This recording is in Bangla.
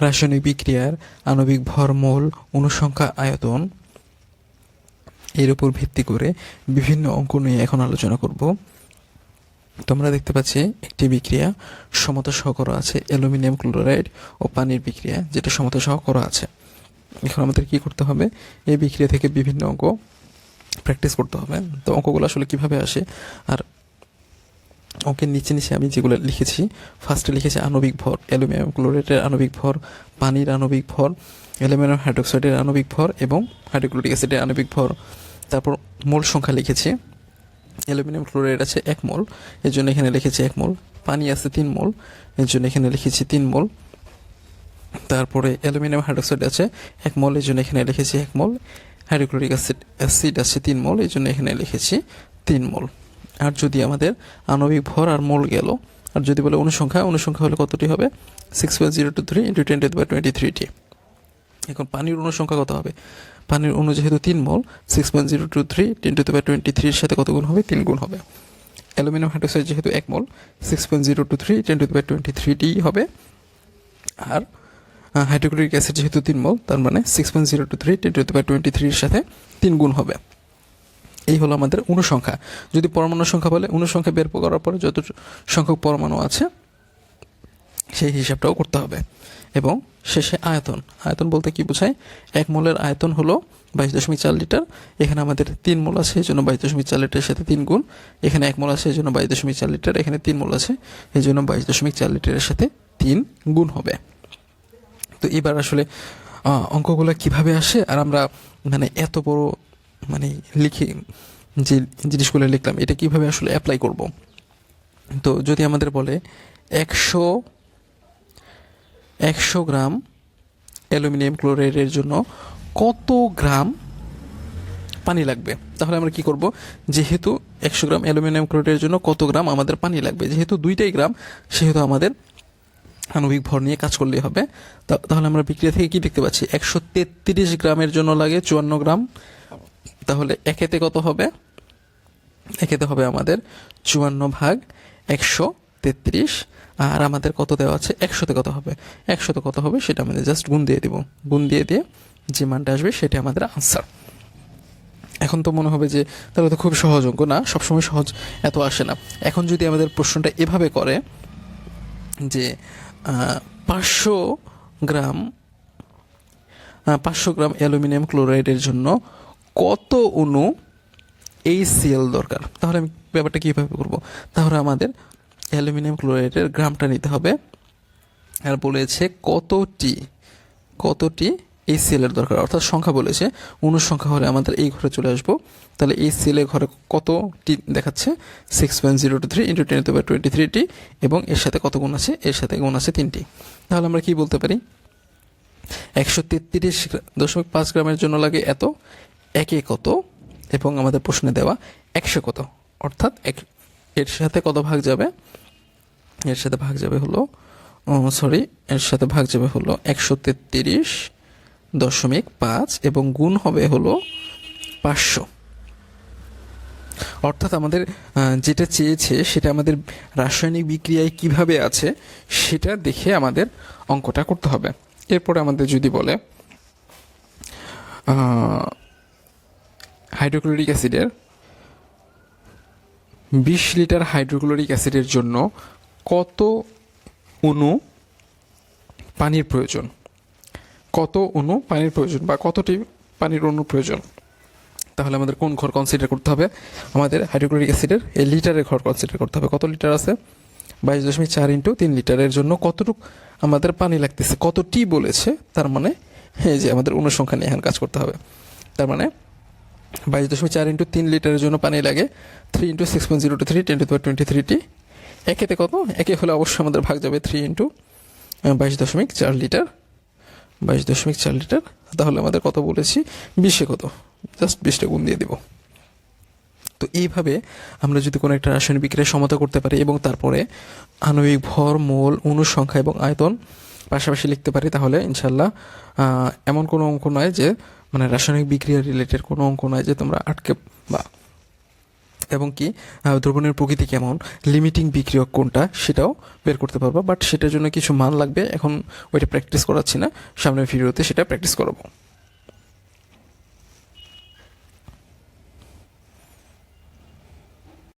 রাসায়নিক বিক্রিয়ার আণবিক ভর মোল অনুসংখ্যা আয়তন এর উপর ভিত্তি করে বিভিন্ন অঙ্ক নিয়ে এখন আলোচনা করব। তোমরা দেখতে পাচ্ছি একটি বিক্রিয়া সমতা সহ করা আছে, অ্যালুমিনিয়াম ক্লোরাইড ও পানির বিক্রিয়া, যেটা সমতা সহ করা আছে। এখন আমাদের কি করতে হবে? এই বিক্রিয়া থেকে বিভিন্ন অঙ্ক প্র্যাকটিস করতে হবে। তো অঙ্কগুলো আসলে কীভাবে আসে আর অঙ্কের নিচে নিচে আমি যেগুলো লিখেছি ফার্স্টে লিখেছি আণবিক ভর, অ্যালুমিনিয়াম ক্লোরাইডের আণবিক ভর, পানির আণবিক ভর, অ্যালুমিনিয়াম হাইড্রোক্সাইডের আণবিক ভর এবং হাইড্রোক্লোরিক অ্যাসিডের আণবিক ভর। তারপর মোল সংখ্যা লিখেছি, অ্যালুমিনিয়াম ক্লোরাইড আছে এক মোল, এর জন্য এখানে লিখেছি এক মোল, পানি আছে তিন মোল, এর জন্য এখানে লিখেছি তিন মোল। তারপরে অ্যালুমিনিয়াম হাইড্রোক্সাইড আছে এক মোল, এর জন্য এখানে লিখেছি এক মোল, হাইড্রোক্লোরিক অ্যাসিড অ্যাসিড আছে তিন মোল এই জন্য এখানে লিখেছি তিন মোল। আর যদি আমাদের আণবিক ভর আর মোল গেল, আর যদি বলে অনুসংখ্যা অনুসংখ্যা হলে কতটি হবে? Six point zero two three into ten to by twenty thirty এখন পানির অনুসংখ্যা কত হবে? পানির অণু যেহেতু তিন mole six point zero two three ten to by twenty থ্রির সাথে কত গুণ হবে? তিন গুণ হবে। অ্যালুমিনিয়াম হাইড্রোক্সাইড যেহেতু এক mole six point zero two three ten to by twenty three thirty হবে। আর হাইড্রোক্লোরিক অ্যাসিড যেহেতু তিন মোল, তার মানে six point zero two three ten to by twenty থ্রির সাথে তিন গুণ হবে। এই হলো আমাদের অনুসংখ্যা। যদি পরমাণু সংখ্যা বলে অনুসংখ্যা বের করার পরে যত সংখ্যক পরমাণু আছে, সেই হিসাবটাও করতে হবে। এবং শেষে আয়তন। আয়তন বলতে কি বোঝায়? এক মোলের আয়তন হলো বাইশ দশমিক চার লিটার। এখানে আমাদের তিন মোল আছে এই জন্য বাইশ দশমিক চার লিটারের সাথে তিন গুণ। এখানে এক মোল আছে এই জন্য বাইশ দশমিক চার লিটার। এখানে তিন মোল আছে এই জন্য বাইশ দশমিক চার লিটারের সাথে তিন গুণ হবে। তো এবার আসলে অঙ্কগুলো কীভাবে আসে? আর আমরা মানে এত বড় মানে লিখে যে জিনিসগুলো লিখলাম, এটা কীভাবে আসলে অ্যাপ্লাই করব? তো যদি আমাদের বলে একশো একশো গ্রাম অ্যালুমিনিয়াম ক্লোরাইডের জন্য কত গ্রাম পানি লাগবে? তাহলে আমরা কি করব? যেহেতু একশো গ্রাম অ্যালুমিনিয়াম ক্লোরাইডের জন্য কত গ্রাম আমাদের পানি লাগবে? যেহেতু দুইটাই গ্রাম, সেহেতু আমাদের আণবিক ভর নিয়ে কাজ করলেই হবে। তাহলে আমরা বিক্রিয়া থেকে কি দেখতে পাচ্ছি? একশো তেত্রিশ গ্রামের জন্য লাগে চুয়ান্ন গ্রাম। তাহলে একেতে কত হবে? একেতে হবে আমাদের চুয়ান্ন ভাগ একশো তেত্রিশ। আর আমাদের কত দেওয়া আছে? একশোতে কত হবে? একশোতে কত হবে? সেটা আমাদের জাস্ট গুণ দিয়ে দিব। গুণ দিয়ে দিয়ে যে মানটা আসবে সেটা আমাদের আনসার এখন তো মনে হবে যে তাহলে তো খুব সহজ অঙ্ক না? সবসময় সহজ, এত আসে না। এখন যদি আমাদের প্রশ্নটা এভাবে করে যে পাঁচশো গ্রাম পাঁচশো গ্রাম অ্যালুমিনিয়াম ক্লোরাইডের জন্য কত অণু এই সিএল দরকার? তাহলে আমি ব্যাপারটা কীভাবে করব? তাহলে আমাদের অ্যালুমিনিয়াম ক্লোরাইডের গ্রামটা নিতে হবে। আর বলেছে কতটি কতটি এই সিএলের দরকার? অর্থাৎ সংখ্যা বলেছে অনুসংখ্যা হলে আমাদের এই ঘরে চলে আসব। তাহলে এই সিএলের ঘরে কতটি দেখাচ্ছে? Six point zero two three into ten to twenty thirty এবং এর সাথে কত গুণ আছে? এর সাথে গুণ আছে তিনটি। তাহলে আমরা কি বলতে পারি? একশো তেত্রিশ দশমিক পাঁচ গ্রামের জন্য লাগে এত একে কত এবং আমাদের প্রশ্নে দেওয়া একশো কত? অর্থাৎ এক, এর সাথে কত ভাগ যাবে? এর সাথে ভাগ যাবে হলো সরি এর সাথে ভাগ যাবে হলো একশো তেত্রিশ দশমিক পাঁচ এবং গুণ হবে হলো পাঁচশো। অর্থাৎ আমাদের যেটা চেয়েছে সেটা আমাদের রাসায়নিক বিক্রিয়ায় কীভাবে আছে সেটা দেখে আমাদের অঙ্কটা করতে হবে। এরপরে আমাদের যদি বলে হাইড্রোক্লোরিক অ্যাসিডের বিশ লিটার হাইড্রোক্লোরিক অ্যাসিডের জন্য কত অণু পানির প্রয়োজন? কত অণু পানির প্রয়োজন বা কতটি পানির অণু প্রয়োজন? তাহলে আমাদের কোন ঘর কনসিডার করতে হবে? আমাদের হাইড্রোক্লোরিক অ্যাসিডের এই লিটারের ঘর কনসিডার করতে হবে। কত লিটার আছে? বাইশ দশমিক চার ইন্টু তিন লিটারের জন্য কতটুকু আমাদের পানি লাগতেছে? কতটি বলেছে? তার মানে এই যে আমাদের অনুসংখ্যা নিয়ে এখন কাজ করতে হবে। তার মানে বাইশ দশমিক চার ইন্টু তিন লিটারের জন্য পানি লাগে। Three into six point zero two three ten to twenty thirty একেতে কত? একে হলে অবশ্যই আমাদের ভাগ যাবে থ্রি ইন্টু বাইশ দশমিক চার লিটার। বাইশ দশমিক চার লিটার, তাহলে আমাদের কত বলেছি? বিশে কত? জাস্ট বিশটা গুণ দিয়ে দিব। তো এইভাবে আমরা যদি কোনো একটা রাসায়নিক বিক্রিয়া সমতা করতে পারি এবং তারপরে আণবিক ভর, মোল অনুসংখ্যা এবং আয়তন পাশাপাশি লিখতে পারি, তাহলে ইনশাল্লাহ এমন কোনো অঙ্ক নয় যে মানে রাসায়নিক বিক্রিয়া রিলেটেড কোনো অঙ্ক নয় যে তোমরা আটকে বা এবং কি দ্রবণের প্রকৃতি কেমন লিমিটিং বিক্রিয়ক কোনটা সেটাও বের করতে পারবা বাট সেটার জন্য কিছু মান লাগবে, এখন ওইটা প্র্যাকটিস করাচ্ছি না, সামনের ভিডিওতে সেটা প্র্যাকটিস করাবো।